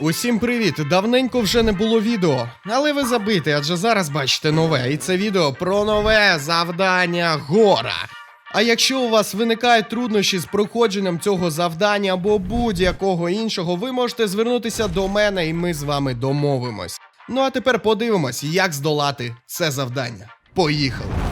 Усім привіт! Давненько вже не було відео, але ви забите, адже зараз бачите нове, і це відео про нове завдання гора. А якщо у вас виникають труднощі з проходженням цього завдання або будь-якого іншого, ви можете звернутися до мене, і ми з вами домовимось. Ну а тепер подивимось, як здолати це завдання. Поїхали!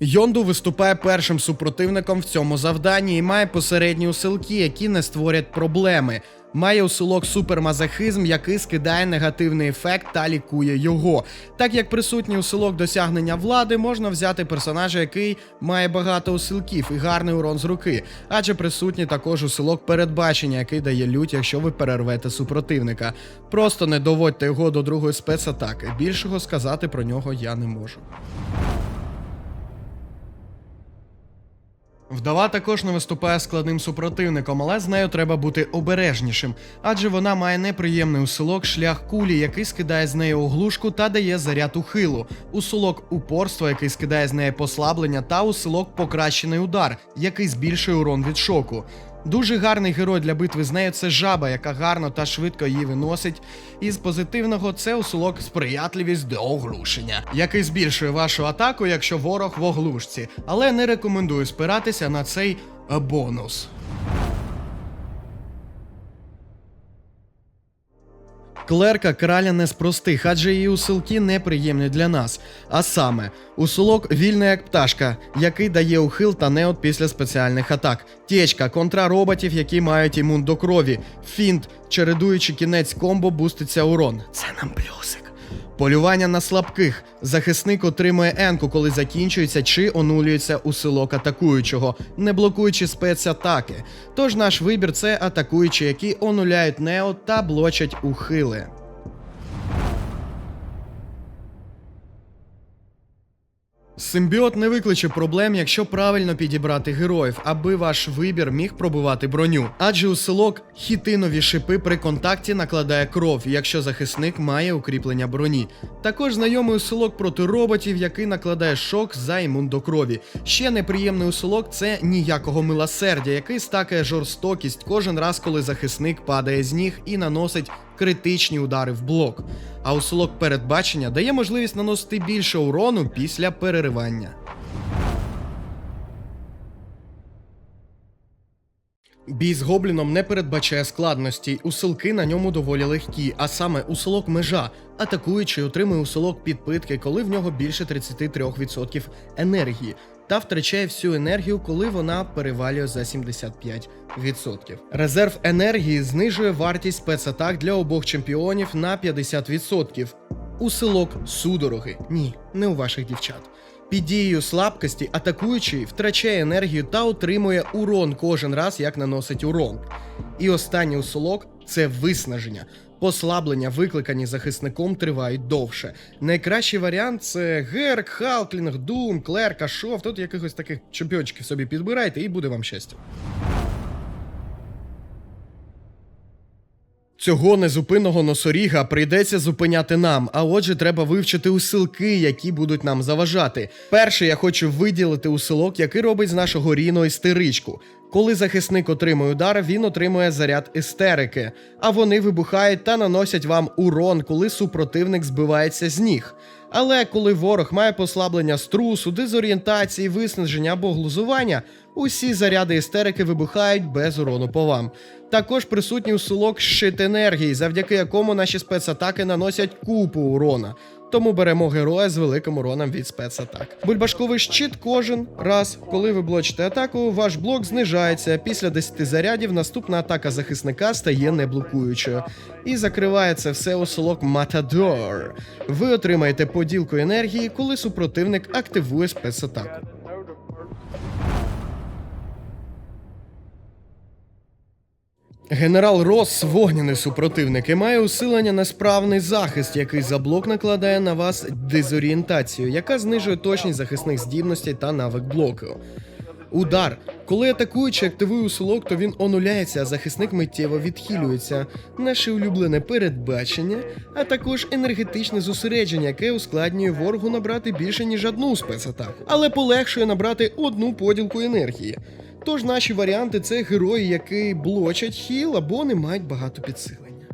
Йонду виступає першим супротивником в цьому завданні і має посередні усилки, які не створять проблеми. Має усилок супермазохизм, який скидає негативний ефект та лікує його. Так як присутній усилок досягнення влади, можна взяти персонажа, який має багато усилків і гарний урон з руки, адже присутній також усилок передбачення, який дає лють, якщо ви перервете супротивника. Просто не доводьте його до другої спецатаки. Більшого сказати про нього я не можу. Вдова також не виступає складним супротивником, але з нею треба бути обережнішим, адже вона має неприємний усилок шлях кулі, який скидає з неї оглушку та дає заряд ухилу, усилок упорства, який скидає з неї послаблення, та усилок покращений удар, який збільшує урон від шоку. Дуже гарний герой для битви з нею це жаба, яка гарно та швидко її виносить. І з позитивного це усулок сприятливість до оглушення, який збільшує вашу атаку, якщо ворог в оглушці. Але не рекомендую спиратися на цей бонус. Клерка краля не з простих, адже її усилки неприємні для нас. А саме, усилок вільна як пташка, який дає ухил та неот після спеціальних атак. Тєчка контра роботів, які мають імун до крові. Фінт, чередуючи кінець комбо, буститься урон. Це нам плюсик. Полювання на слабких. Захисник отримує енку, коли закінчується чи онулюється у силок атакуючого, не блокуючи спецатаки. Тож наш вибір це атакуючі, які онуляють нео та блочать ухили. Симбіот не викличе проблем, якщо правильно підібрати героїв, аби ваш вибір міг пробивати броню. Адже у усилок хітинові шипи при контакті накладає кров, якщо захисник має укріплення броні. Також знайомий усилок проти роботів, який накладає шок за імун до крові. Ще неприємний усилок це ніякого милосердя, який стакає жорстокість кожен раз, коли захисник падає з ніг і наносить критичні удари в блок. А усилок передбачення дає можливість наносити більше урону після переривання. Бій з гобліном не передбачає складностей, усилки на ньому доволі легкі, а саме усилок межа, атакуючий отримує усилок підпитки, коли в нього більше 33% енергії, та втрачає всю енергію, коли вона перевалює за 75%. Резерв енергії знижує вартість спецатак для обох чемпіонів на 50%. Усилок судороги. Ні, не у ваших дівчат. Під дією слабкості атакуючий втрачає енергію та отримує урон кожен раз, як наносить урон. І останній усилок це виснаження. Послаблення, викликані захисником, тривають довше. Найкращий варіант це Герк, Халклінг, Дум, Клер, Кашов. Тут якихось таких чемпіончиків собі підбирайте і буде вам щастя. Цього незупинного носоріга прийдеться зупиняти нам, а отже, треба вивчити усилки, які будуть нам заважати. Перше, я хочу виділити усилок, який робить з нашого Ріно істеричку. Коли захисник отримує удар, він отримує заряд істерики, а вони вибухають та наносять вам урон, коли супротивник збивається з ніг. Але коли ворог має послаблення струсу, дезорієнтації, виснаження або глузування, усі заряди істерики вибухають без урону по вам. Також присутній усилок щит енергії, завдяки якому наші спецатаки наносять купу урона. Тому беремо героя з великим уроном від спецатак. Бульбашковий щит кожен раз, коли ви блочите атаку, ваш блок знижається. Після 10 зарядів наступна атака захисника стає неблокуючою. І закриває це все усилок Матадор. Ви отримаєте поділку енергії, коли супротивник активує спецатаку. Генерал Росс вогняний супротивник і має усилення на справний захист, який за блок накладає на вас дезорієнтацію, яка знижує точність захисних здібностей та навик блоку. Удар. Коли атакуючий активує усилок, то він онуляється, а захисник миттєво відхилюється. Наше улюблене передбачення, а також енергетичне зосередження, яке ускладнює ворогу набрати більше ніж одну спецатаку, але полегшує набрати одну поділку енергії. Тож наші варіанти це герої, які блочать хіл або не мають багато підсилення.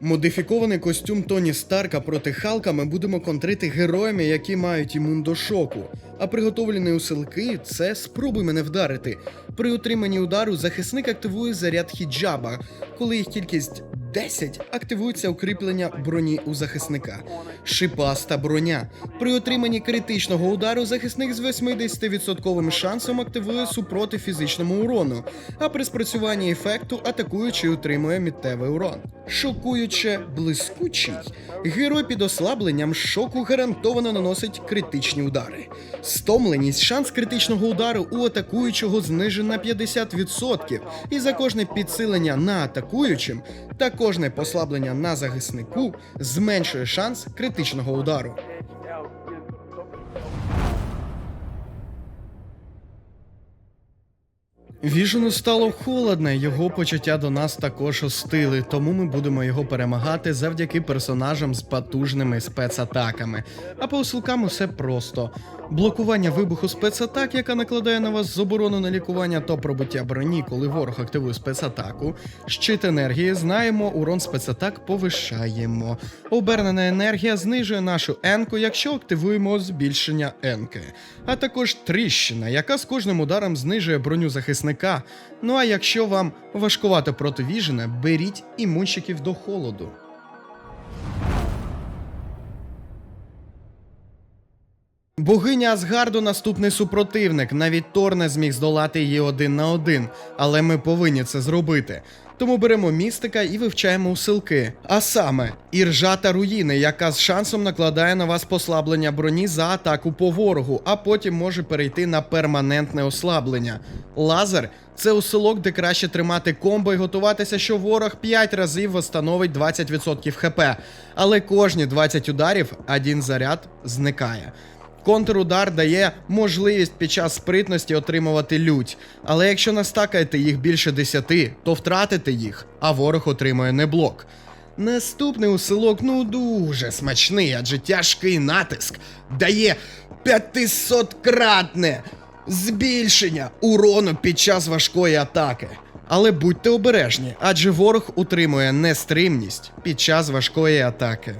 Модифікований костюм Тоні Старка проти Халка ми будемо контрити героями, які мають імун до шоку. А приготовлені усилки це спробуй мене вдарити. При отриманні удару захисник активує заряд хіджаба. Коли їх кількість 10, активується укріплення броні у захисника. Шипаста броня. При отриманні критичного удару захисник з 80% шансом активує супроти фізичному урону, а при спрацюванні ефекту атакуючий отримує міттєвий урон. Шокуюче блискучий. Герой під ослабленням шоку гарантовано наносить критичні удари. Стомленість, шанс критичного удару у атакуючого знижен на 50%, і за кожне підсилення на атакуючим та кожне послаблення на захиснику зменшує шанс критичного удару. Віжену стало холодно, його почуття до нас також остили, тому ми будемо його перемагати завдяки персонажам з потужними спецатаками. А по усилкам усе просто: блокування вибуху спецатак, яка накладає на вас заборону на лікування та пробиття броні, коли ворог активує спецатаку. Щит енергії знаємо, урон спецатак повишаємо. Обернена енергія знижує нашу енку, якщо активуємо збільшення енки. А також тріщина, яка з кожним ударом знижує броню захисника. Ну а якщо вам важкувато проти віжена, беріть імунщиків до холоду. Богиня Асгарду наступний супротивник. Навіть Тор не зміг здолати її один на один, але ми повинні це зробити. Тому беремо містика і вивчаємо усилки. А саме іржа та руїни, яка з шансом накладає на вас послаблення броні за атаку по ворогу, а потім може перейти на перманентне ослаблення. Лазер це усилок, де краще тримати комбо і готуватися, що ворог 5 разів восстановить 20% хп. Але кожні 20 ударів один заряд зникає. Контрудар дає можливість під час спритності отримувати лють, але якщо настакаєте їх більше 10, то втратите їх, а ворог отримує неблок. Наступний усилок ну дуже смачний, адже тяжкий натиск дає 500-кратне збільшення урону під час важкої атаки. Але будьте обережні, адже ворог утримує нестримність під час важкої атаки.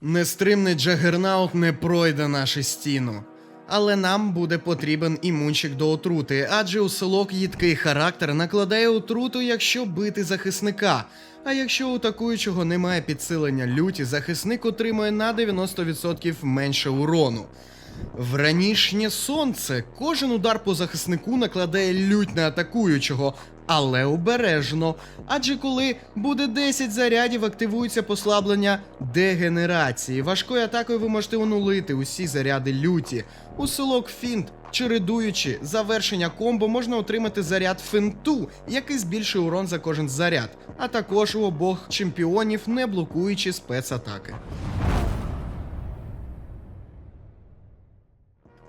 Нестримний Джагернаут не пройде нашу стіну. Але нам буде потрібен імунчик до отрути, адже у селок їдкий характер накладає отруту, якщо бити захисника. А якщо у атакуючого немає підсилення люті, захисник отримує на 90% менше урону. В ранішнє сонце кожен удар по захиснику накладає лють на атакуючого, але обережно. Адже коли буде 10 зарядів, активується послаблення дегенерації. Важкою атакою ви можете онулити усі заряди люті. У селок фінт, чередуючи завершення комбо, можна отримати заряд фенту, який збільшує урон за кожен заряд, а також у обох чемпіонів, не блокуючи спецатаки.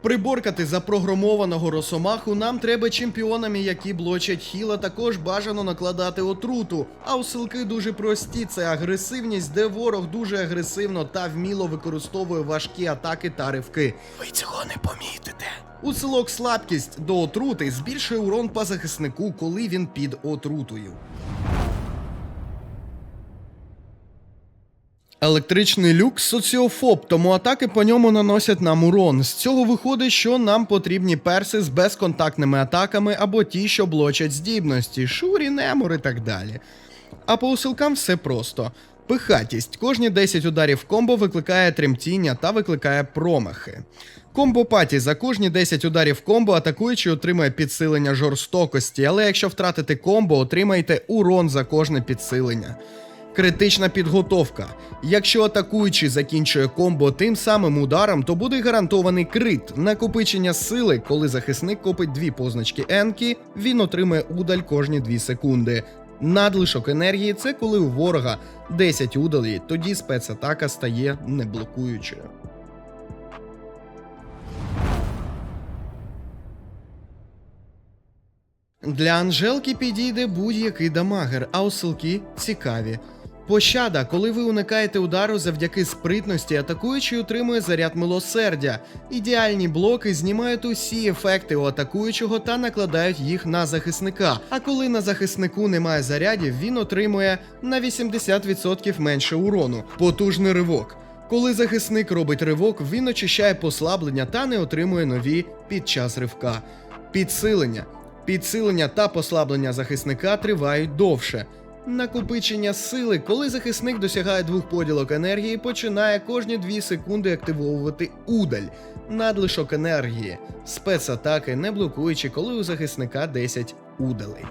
Приборкати запрограмованого росомаху нам треба чемпіонами, які блочать хіла, також бажано накладати отруту. А усилки дуже прості: це агресивність, де ворог дуже агресивно та вміло використовує важкі атаки та ривки. Ви цього не помітите. Усилок слабкість до отрути збільшує урон по захиснику, коли він під отрутою. Електричний люк соціофоб, тому атаки по ньому наносять нам урон. З цього виходить, що нам потрібні перси з безконтактними атаками або ті, що блочать здібності, шурі, немор і так далі. А по усилкам все просто. Пихатість. Кожні 10 ударів комбо викликає тремтіння та викликає промахи. Комбо паті за кожні 10 ударів комбо атакуючий отримує підсилення жорстокості, але якщо втратите комбо, отримаєте урон за кожне підсилення. Критична підготовка. Якщо атакуючий закінчує комбо тим самим ударом, то буде гарантований крит. Накопичення сили, коли захисник копить дві позначки енкі, він отримує удаль кожні 2 секунди. Надлишок енергії це коли у ворога 10 удалій, тоді спецатака стає неблокуючою. Для Анжелки підійде будь-який дамагер, а усилки цікаві. Пощада, коли ви уникаєте удару завдяки спритності, атакуючий отримує заряд милосердя. Ідеальні блоки знімають усі ефекти у атакуючого та накладають їх на захисника. А коли на захиснику немає зарядів, він отримує на 80% менше урону. Потужний ривок. Коли захисник робить ривок, він очищає послаблення та не отримує нові під час ривка. Підсилення. Підсилення та послаблення захисника тривають довше. Накопичення сили, коли захисник досягає двох поділок енергії, починає кожні 2 секунди активовувати удаль, надлишок енергії, спецатаки, не блокуючи, коли у захисника 10 удалей.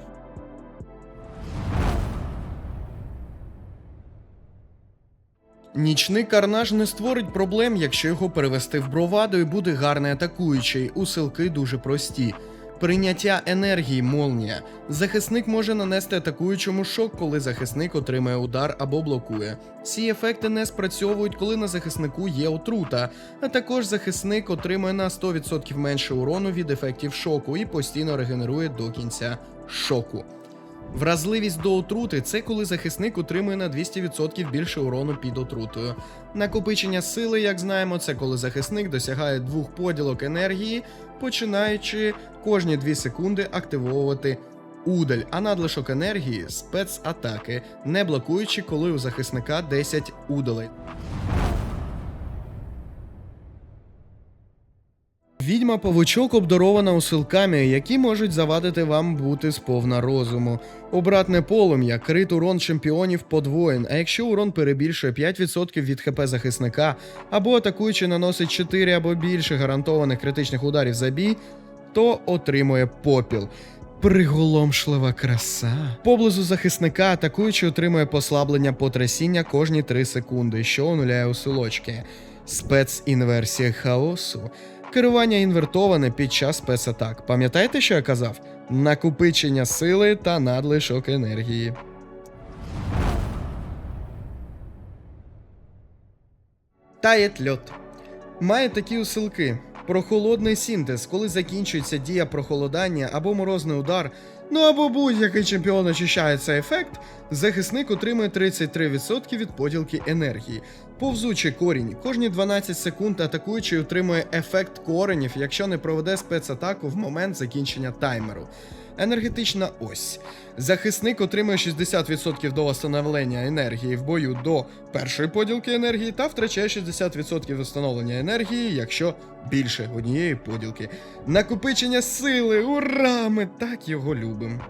Нічний карнаж не створить проблем, якщо його перевести в броваду і буде гарний атакуючий. Усилки дуже прості. Прийняття енергії молнія. Захисник може нанести атакуючому шок, коли захисник отримає удар або блокує. Ці ефекти не спрацьовують, коли на захиснику є отрута, а також захисник отримує на 100% менше урону від ефектів шоку і постійно регенерує до кінця шоку. Вразливість до отрути це коли захисник отримує на 200% більше урону під отрутою. Накопичення сили, як знаємо, це коли захисник досягає двох поділок енергії, починаючи кожні 2 секунди активовувати удаль, а надлишок енергії спецатаки, не блокуючи, коли у захисника 10 удалей. Відьма павучок обдарована усилками, які можуть завадити вам бути сповна розуму. Обратне полум'я, крит урон чемпіонів подвоєн, а якщо урон перебільшує 5% від ХП захисника, або атакуючи наносить 4 або більше гарантованих критичних ударів за бій, то отримує попіл. Приголомшлива краса. Поблизу захисника атакуючий отримує послаблення потрясіння кожні 3 секунди, що онуляє усилочки. Спецінверсія хаосу. Керування інвертоване під час спецатак. Пам'ятаєте, що я казав? Накопичення сили та надлишок енергії. Таєт льот. Має такі усилки. Прохолодний синтез, коли закінчується дія прохолодання або морозний удар, ну або будь-який чемпіон очищає цей ефект, захисник отримує 33% від поділки енергії. Повзучий корінь. Кожні 12 секунд атакуючий отримує ефект коренів, якщо не проведе спецатаку в момент закінчення таймеру. Енергетична ось. Захисник отримує 60% до встановлення енергії в бою до першої поділки енергії та втрачає 60% встановлення енергії, якщо більше однієї поділки. Накопичення сили! Ура! Ми так його любимо.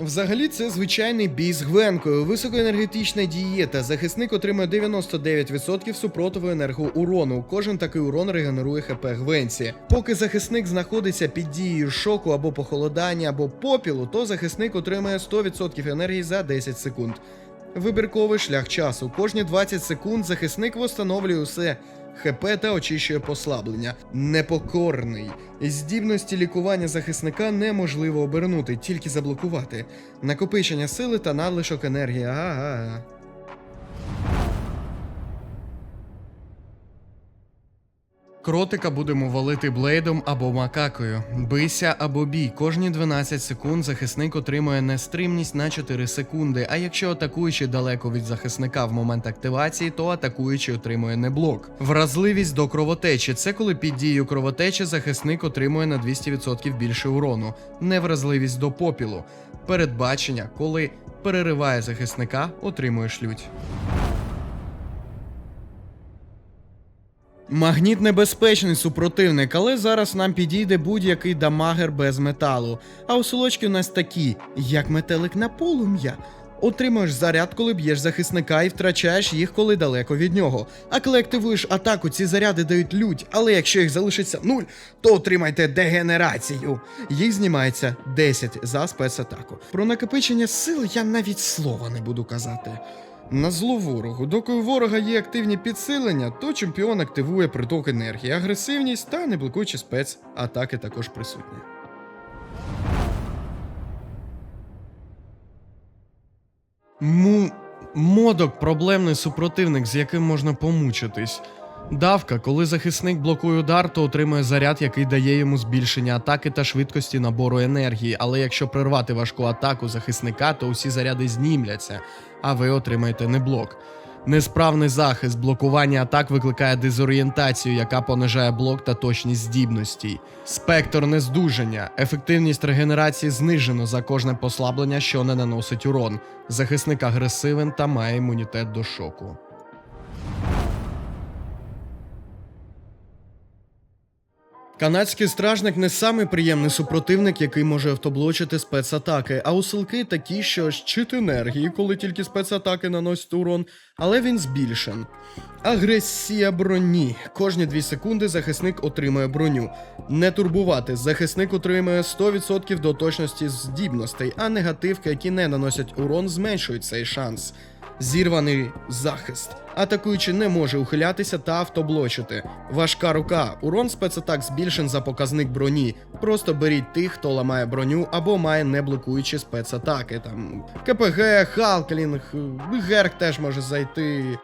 Взагалі, це звичайний бій з Гвенкою, високоенергетична дієта. Захисник отримує 99% супротиву енергоурону. Кожен такий урон регенерує ХП Гвенці. Поки захисник знаходиться під дією шоку або похолодання, або попілу, то захисник отримує 100% енергії за 10 секунд. Вибірковий шлях часу. Кожні 20 секунд захисник встановлює усе. ХП та очищує послаблення. Непокорний. Здібності лікування захисника неможливо обернути, тільки заблокувати. Накопичення сили та надлишок енергії. Ага. Кротика будемо валити блейдом або макакою. Бийся або бій. Кожні 12 секунд захисник отримує нестримність на 4 секунди. А якщо атакуючий далеко від захисника в момент активації, то атакуючий отримує неблок. Вразливість до кровотечі це коли під дією кровотечі захисник отримує на 200% більше урону. Невразливість до попілу. Передбачення, коли перериває захисника, отримуєш лють. Магніт небезпечний супротивник, але зараз нам підійде будь-який дамагер без металу. А усолочки у нас такі, як метелик на полум'я. Отримуєш заряд, коли б'єш захисника, і втрачаєш їх, коли далеко від нього. А коли активуєш атаку, ці заряди дають лють, але якщо їх залишиться нуль, то отримайте дегенерацію. Їх знімається 10 за спецатаку. Про накопичення сил я навіть слова не буду казати. На зло ворогу. Доки у ворога є активні підсилення, то чемпіон активує приток енергії, агресивність та не блокуючи спецатаки також присутні. Му... Модок проблемний супротивник, з яким можна помучитись. Давка, коли захисник блокує удар, то отримує заряд, який дає йому збільшення атаки та швидкості набору енергії. Але якщо прервати важку атаку захисника, то усі заряди знімляться, а ви отримаєте неблок. Несправний захист, блокування атак викликає дезорієнтацію, яка понижає блок та точність здібностей. Спектр нездужання. Ефективність регенерації знижено за кожне послаблення, що не наносить урон. Захисник агресивен та має імунітет до шоку. Канадський стражник не самий приємний супротивник, який може автоблочити спецатаки, а усилки такі, що щит енергії, коли тільки спецатаки наносять урон, але він збільшен. Агресія броні. Кожні 2 секунди захисник отримує броню. Не турбувати. Захисник отримує 100% до точності здібностей, а негативки, які не наносять урон, зменшують цей шанс. Зірваний захист. Атакуючий не може ухилятися та автоблочити. Важка рука. Урон спецатак збільшен за показник броні. Просто беріть тих, хто ламає броню або має неблокуючі спецатаки. Там КПГ, Халклінг, Герк теж може зайти.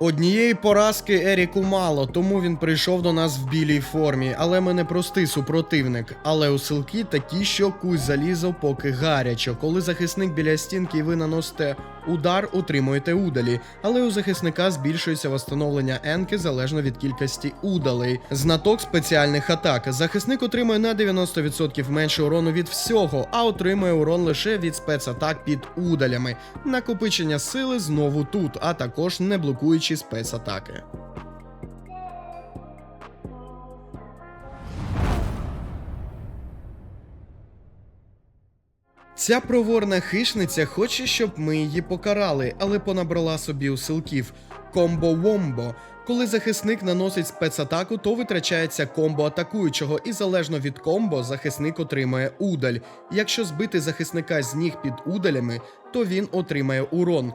Однієї поразки Еріку мало, тому він прийшов до нас в білій формі. Але ми не простий супротивник. Але усилки такі, що кусь залізо, поки гарячо. Коли захисник біля стінки і ви наносите удар, утримуєте удалі. Але у захисника збільшується восстановлення енки залежно від кількості удалей. Знаток спеціальних атак. Захисник отримує на 90% менше урону від всього, а отримує урон лише від спецатак під удалями. Накопичення сили знову тут, а також не блокуючи спецатаки. Ця проворна хищниця хоче, щоб ми її покарали, але понабрала собі усилків. Комбо-вомбо. Коли захисник наносить спецатаку, то витрачається комбо атакуючого, і залежно від комбо, захисник отримує удаль. Якщо збити захисника з ніг під удалями, то він отримає урон.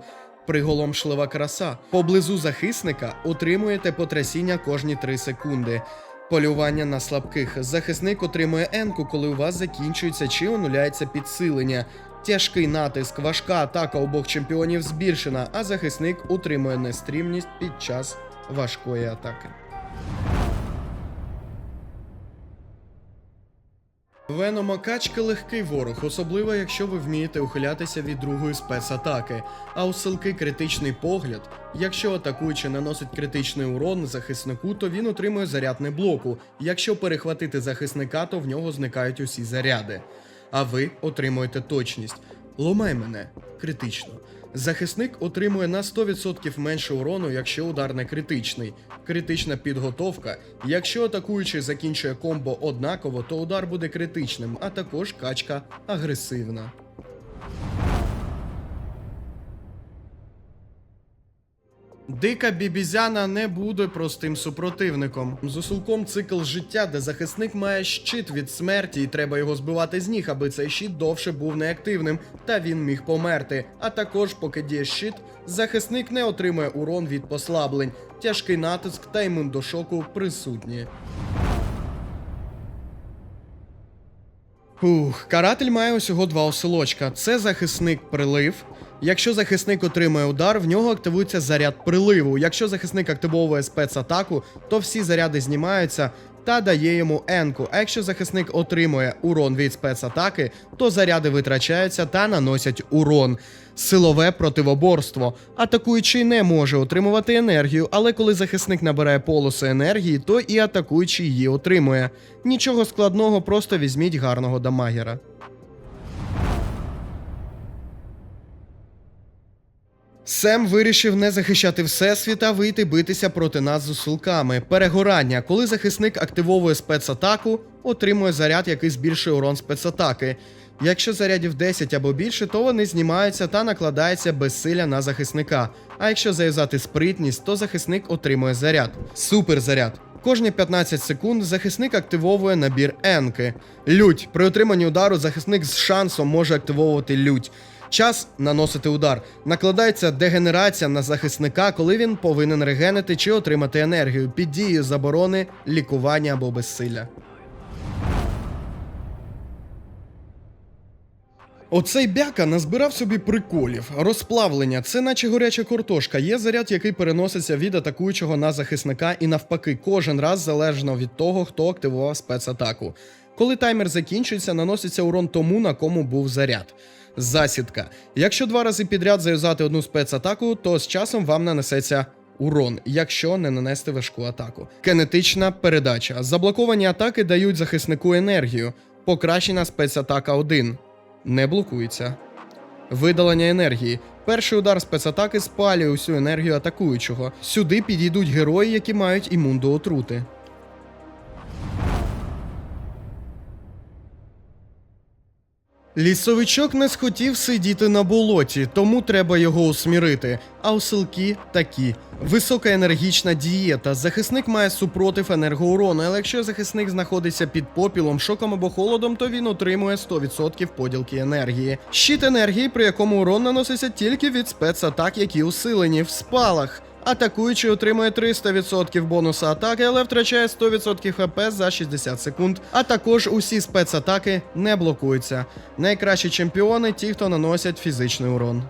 Приголомшлива краса. Поблизу захисника отримуєте потрясіння кожні 3 секунди. Полювання на слабких. Захисник отримує енку, коли у вас закінчується чи онуляється підсилення. Тяжкий натиск, важка атака обох чемпіонів збільшена, а захисник утримує нестрімність під час важкої атаки. Венома качка легкий ворог, особливо якщо ви вмієте ухилятися від другої спецатаки. А у силки критичний погляд. Якщо атакуючий наносить критичний урон захиснику, то він отримує заряд блоку. Якщо перехватити захисника, то в нього зникають усі заряди. А ви отримуєте точність. Ломай мене критично. Захисник отримує на 100% менше урону, якщо удар не критичний. Критична підготовка. Якщо атакуючий закінчує комбо однаково, то удар буде критичним, а також качка агресивна. Дика бібізяна не буде простим супротивником. З усулком цикл життя, де захисник має щит від смерті, і треба його збивати з ніг, аби цей щит довше був неактивним, та він міг померти. А також, поки діє щит, захисник не отримує урон від послаблень, тяжкий натиск та імун до шоку присутні. Ух, каратель має усього два осилочка. Це захисник прилив. Якщо захисник отримує удар, в нього активується заряд приливу. Якщо захисник активовує спецатаку, то всі заряди знімаються та дає йому енку. А якщо захисник отримує урон від спецатаки, то заряди витрачаються та наносять урон. Силове противоборство. Атакуючий не може отримувати енергію, але коли захисник набирає полоси енергії, то і атакуючий її отримує. Нічого складного, просто візьміть гарного дамагера. Сем вирішив не захищати всесвіт, а вийти битися проти нас з усилками. Перегорання. Коли захисник активовує спецатаку, отримує заряд, який збільшує урон спецатаки. Якщо зарядів 10 або більше, то вони знімаються та накладається безсилля на захисника. А якщо зав'язати спритність, то захисник отримує заряд. Суперзаряд. Кожні 15 секунд захисник активовує набір енки. Лють. При отриманні удару захисник з шансом може активовувати лють. Час наносити удар. Накладається дегенерація на захисника, коли він повинен регенити чи отримати енергію під дією заборони, лікування або безсилля. Оцей бяка назбирав собі приколів. Розплавлення це наче горяча картошка. Є заряд, який переноситься від атакуючого на захисника, і навпаки, кожен раз залежно від того, хто активував спецатаку. Коли таймер закінчується, наноситься урон тому, на кому був заряд. Засідка. Якщо два рази підряд заюзати одну спецатаку, то з часом вам нанесеться урон, якщо не нанести важку атаку. Кинетична передача. Заблоковані атаки дають захиснику енергію. Покращена спецатака 1. Не блокується. Видалення енергії. Перший удар спецатаки спалює усю енергію атакуючого. Сюди підійдуть герої, які мають імун до отрути. Лісовичок не схотів сидіти на болоті, тому треба його усмірити. А осилки такі: висока енергічна дієта. Захисник має супротив енергоурону, але якщо захисник знаходиться під попілом, шоком або холодом, то він отримує 100% поділки енергії. Щит енергії, при якому урон наноситься тільки від спецатак, які усилені в спалах. Атакуючий отримує 300% бонуса атаки, але втрачає 100% хп за 60 секунд. А також усі спецатаки не блокуються. Найкращі чемпіони ті, хто наносять фізичний урон.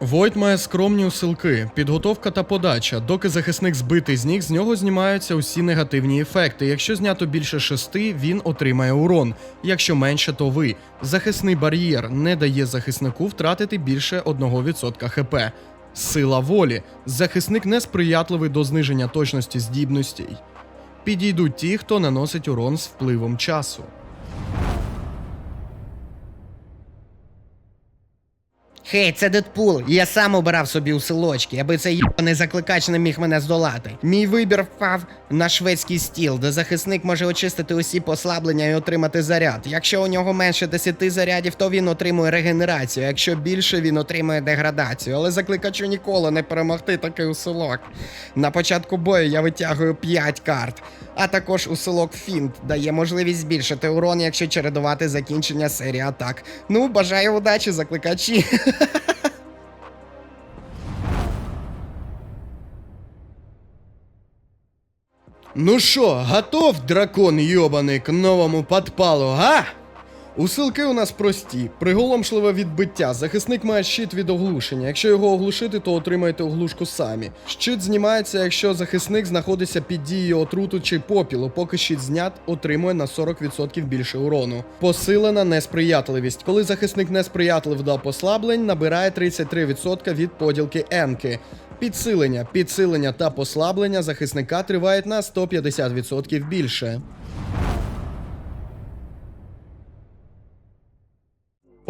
Войт має скромні усилки, підготовка та подача. Доки захисник збитий з ніг, з нього знімаються усі негативні ефекти. Якщо знято більше шести, він отримає урон. Якщо менше, то ви. Захисний бар'єр не дає захиснику втратити більше 1% хп. Сила волі. Захисник несприятливий до зниження точності здібностей. Підійдуть ті, хто наносить урон з впливом часу. Хей, це Дедпул. Я сам обирав собі усилочки, аби цей єбаний закликач не міг мене здолати. Мій вибір впав на шведський стіл, де захисник може очистити усі послаблення і отримати заряд. Якщо у нього менше 10 зарядів, то він отримує регенерацію. Якщо більше, він отримує деградацію. Але закликачу ніколи не перемогти такий усилок. На початку бою я витягую 5 карт. А також усилок Фінт дає можливість збільшити урон, якщо чередувати закінчення серії атак. Ну, бажаю удачі, закликачі. Ну що, готов, дракон йобаний, к новому подпалу, га? Усилки у нас прості. Приголомшливе відбиття. Захисник має щит від оглушення. Якщо його оглушити, то отримаєте оглушку самі. Щит знімається, якщо захисник знаходиться під дією отруту чи попілу. Поки щит знят, отримує на 40% більше урону. Посилена несприятливість. Коли захисник несприятлив до послаблень, набирає 33% від поділки енки. Підсилення, підсилення та послаблення захисника тривають на 150% більше.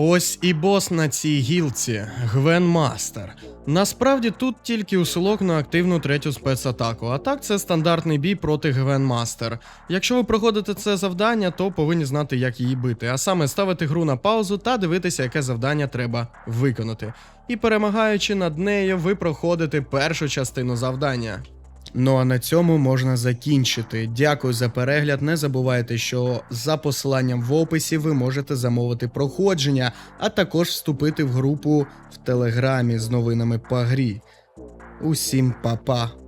Ось і бос на цій гілці Гвен Мастер. Насправді тут тільки усилок на активну третю спецатаку. А так це стандартний бій проти Гвен Мастер. Якщо ви проходите це завдання, то повинні знати, як її бити, а саме ставити гру на паузу та дивитися, яке завдання треба виконати. І перемагаючи над нею, ви проходите першу частину завдання. Ну а на цьому можна закінчити. Дякую за перегляд. Не забувайте, що за посиланням в описі ви можете замовити проходження, а також вступити в групу в Телеграмі з новинами по грі. Усім па-па!